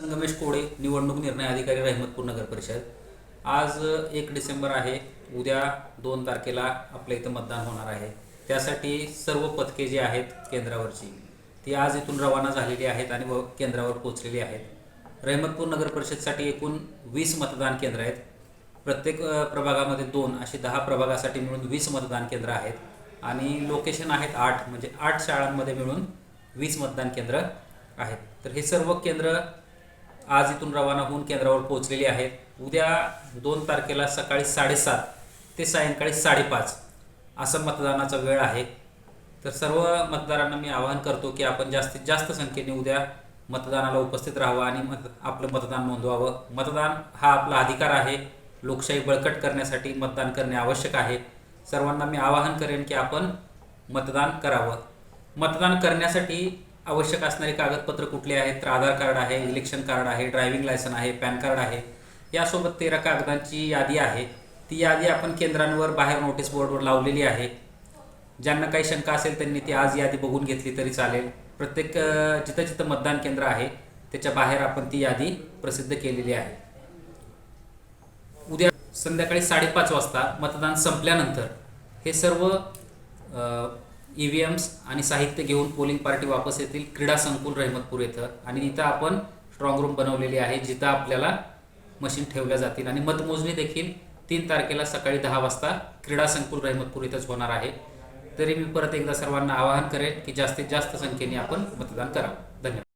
संगमेश कोडे निवडणूक निर्णय अधिकारी रहमतपूर नगर परिषद. आज एक डिसेंबर आहे. उद्या दोन तारखेला आपल्या इथं मतदान होणार आहे. त्यासाठी सर्व पथके जी आहेत केंद्रावरची ती आज इथून रवाना झालेली आहेत आणि व केंद्रावर पोचलेली आहेत. रहमतपूर नगर परिषदसाठी एकूण वीस मतदान केंद्र आहेत. प्रत्येक प्रभागामध्ये दोन अशी दहा प्रभागासाठी मिळून वीस मतदान केंद्र आहेत. आणि लोकेशन आहेत आठ म्हणजे आठ शाळांमध्ये मिळून वीस मतदान केंद्र आहेत. तर हे सर्व केंद्र आज इथून रवाना होऊन केंद्रावर पोहोचलेली आहेत. उद्या दोन तारखेला सकाळी साडेसात ते सायंकाळी साडेपाच असं मतदानाचा वेळ आहे. तर सर्व मतदारांना मी आवाहन करतो की आपण जास्तीत जास्त संख्येने उद्या मतदानाला उपस्थित राहावं आणि मत आपलं मतदान नोंदवावं. मतदान हा आपला अधिकार आहे. लोकशाही बळकट करण्यासाठी मतदान करणे आवश्यक आहे. सर्वांना मी आवाहन करेन की आपण मतदान करावं. मतदान करण्यासाठी आवश्यक असणारे कागदपत्र कुठले आहेत? तर आधार कार्ड आहे इलेक्शन कार्ड आहे ड्रायव्हिंग लायसन आहे पॅन कार्ड आहे. यासोबत तेरा कागदांची यादी आहे. ती यादी आपण केंद्रांवर बाहेर नोटीस बोर्डवर लावलेली आहे. ज्यांना काही शंका असेल त्यांनी ती आज यादी बघून घेतली तरी चालेल. प्रत्येक जिथं जिथं मतदान केंद्र आहे त्याच्या बाहेर आपण ती यादी प्रसिद्ध केलेली आहे. उद्या संध्याकाळी साडेपाच वाजता मतदान संपल्यानंतर हे सर्व ई व्ही एम्स आणि साहित्य घेऊन पोलिंग पार्टी वापस येतील क्रीडा संकुल रहमतपूर येथं. आणि इथं आपण स्ट्रॉंग रूम बनवलेली आहे जिथं आपल्याला मशीन ठेवल्या जातील. आणि मतमोजणी देखील तीन तारखेला सकाळी दहा वाजता क्रीडा संकुल रहमतपूर इथंच होणार आहे. तरी मी परत एकदा सर्वांना आवाहन करेन की जास्तीत जास्त संख्येने आपण मतदान करावं. धन्यवाद.